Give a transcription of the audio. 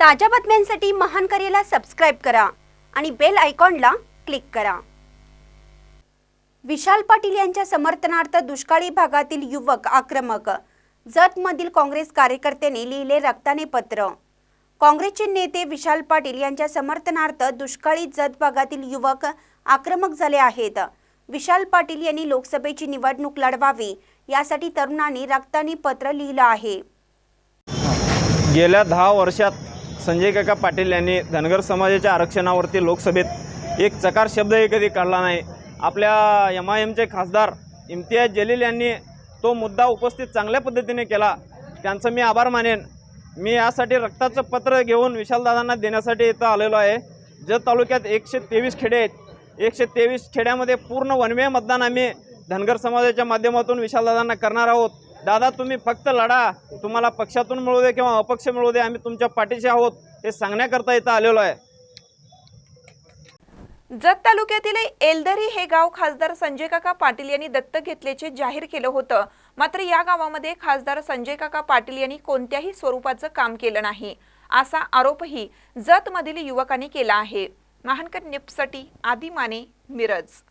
ताज्या बातम्यांसाठी महान करेला सबस्क्राईब करा आणि बेल आयकॉनला क्लिक करा. विशाल पाटील यांच्या समर्थनार्थ दुष्काळी भागातील युवक आक्रमक. जतमधील काँग्रेस कार्यकर्त्यांनी लिहिले रक्ताने पत्र. काँग्रेसचे नेते विशाल पाटील यांच्या समर्थनार्थ दुष्काळी जत भागातील युवक आक्रमक झाले आहेत. विशाल पाटील यांनी लोकसभेची निवडणूक लढवावी यासाठी तरुणांनी रक्ताने पत्र लिहिलं आहे. गेल्या दहा वर्षात संजय काका पाटील यांनी धनगर समाजाच्या आरक्षणावरती लोकसभेत एक चकार शब्दही कधी काढला नाही. आपल्या एम आय एमचे खासदार इम्तियाज जलील यांनी तो मुद्दा उपस्थित चांगल्या पद्धतीने केला. त्यांचं मी आभार मानेन. मी यासाठी रक्ताचं पत्र घेऊन विशालदादांना देण्यासाठी इथं आलेलो आहे. जत तालुक्यात एकशे तेवीस खेडे आहेत. एकशे तेवीस खेड्यामध्ये पूर्ण वनवे मतदान आम्ही धनगर समाजाच्या माध्यमातून विशालदादांना करणार आहोत. दादा तुम्ही फक्त लढा. तुम्हाला पक्षातून मिळू दे किंवा अपक्ष मिळू दे आम्ही तुमच्या पाठीशी आहोत. हे सांगण्याकरता इथं आलेलो आहे. जत तालुक्यातील एलदरी हे गाव खासदार संजय काका पाटील यांनी दत्तक घेतल्याचे जाहीर केलं होतं. मात्र या गावामध्ये खासदार संजय काका पाटील यांनी कोणत्याही स्वरूपाचं काम केलं नाही. असा आरोपही जत मधील युवकांनी केला आहे. महानकर निपसाठी आदी माने मिरज.